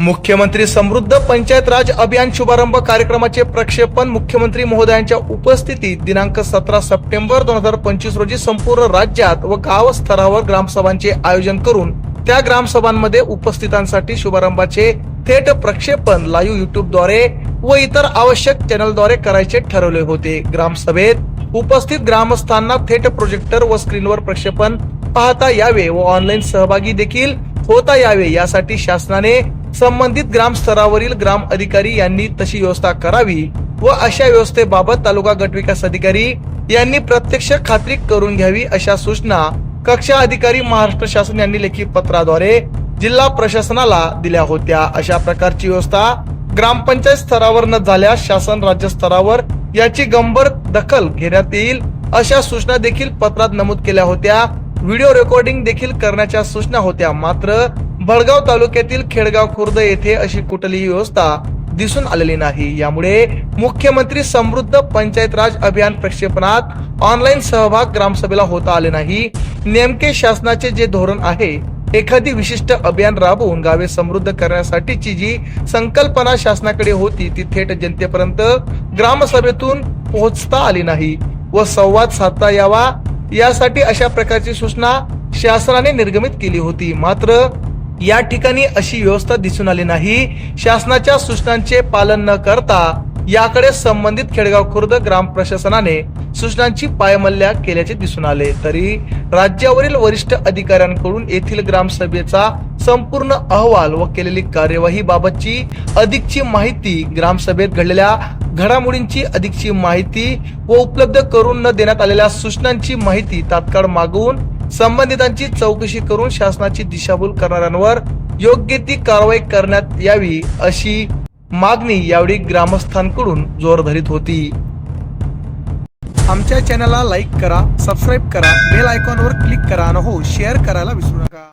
मुख्यमंत्री समृद्ध पंचायत राज अभियान शुभारंभ कार्यक्रमाचे प्रक्षेपण मुख्यमंत्री महोदयांच्या उपस्थितीत दिनांक सतरा सप्टेंबर दोन हजार पंचवीस रोजी संपूर्ण राज्यात व गाव स्तरावर ग्रामसभांचे आयोजन करून त्या ग्रामसभांमध्ये उपस्थितांसाठी शुभारंभाचे थेट प्रक्षेपण लाईव्ह युट्यूबद्वारे व इतर आवश्यक चॅनलद्वारे करायचे ठरवले होते. ग्रामसभेत उपस्थित ग्रामस्थांना थेट प्रोजेक्टर व स्क्रीनवर प्रक्षेपण पाहता यावे व ऑनलाईन सहभागी देखील होता यावे यासाठी शासनाने संबंधित ग्रामस्तरावरील ग्राम अधिकारी यांनी तशी व्यवस्था करावी व अशा व्यवस्थेबाबत तालुका गट विकास अधिकारी यांनी प्रत्यक्ष खात्री करून घ्यावी अशा सूचना कक्षा अधिकारी महाराष्ट्र शासन यांनी लेखी पत्राद्वारे जिल्हा प्रशासनाला दिल्या होत्या. अशा प्रकारची व्यवस्था ग्रामपंचायत स्तरावर न झाल्यास शासन राज्य स्तरावर याची गंभीर दखल घेण्यात येईल अशा सूचना देखील पत्रात नमूद केल्या होत्या. व्हिडिओ रेकॉर्डिंग देखील करण्याच्या सूचना होत्या. मात्र भडगाव तालुक्यातील खेडगाव खुर्द येथे अशी कुठलीही व्यवस्था दिसून आलेली नाही. यामुळे मुख्यमंत्री समृद्ध पंचायत राज अभियान प्रक्षेपणात ऑनलाईन सहभाग ग्रामसभेला होता आले नाही. नेमके शासनाचे जे धोरण आहे एखादी विशिष्ट अभियान राबवून गावे समृद्ध करण्यासाठीची जी संकल्पना शासनाकडे होती ती थेट जनतेपर्यंत ग्रामसभेतून पोहोचता आली नाही व संवाद साधता यावा यासाठी अशा प्रकारची सूचना शासनाने निर्गमित केली होती. मात्र या ठिकाणी अशी व्यवस्था दिसून आली नाही. शासनाच्या सूचनांचे पालन न करता याकडे संबंधित खेडगाव खुर्द ग्राम प्रशासनाने सूचनांची पायमल्ल्या केल्याचे दिसून आले. तरी राज्यावरील वरिष्ठ अधिकाऱ्यांकडून येथील ग्रामसभेचा संपूर्ण अहवाल व केलेली कार्यवाही बाबतची अधिकची माहिती ग्रामसभेत घडलेल्या घडामोडींची अधिकची माहिती व उपलब्ध करून न देण्यात आलेल्या सूचनांची माहिती तात्काळ मागवून संबंधितांची चौकशी करून शासनाची दिशाभूल करणाऱ्यांवर योग्य ती कारवाई करण्यात यावी अशी मागणी यावेळी ग्रामस्थांकडून जोर धरीत होती. आमच्या चॅनलला लाईक करा सबस्क्राईब करा बेल आयकॉनवर क्लिक करा आणि हो शेअर करायला विसरू नका.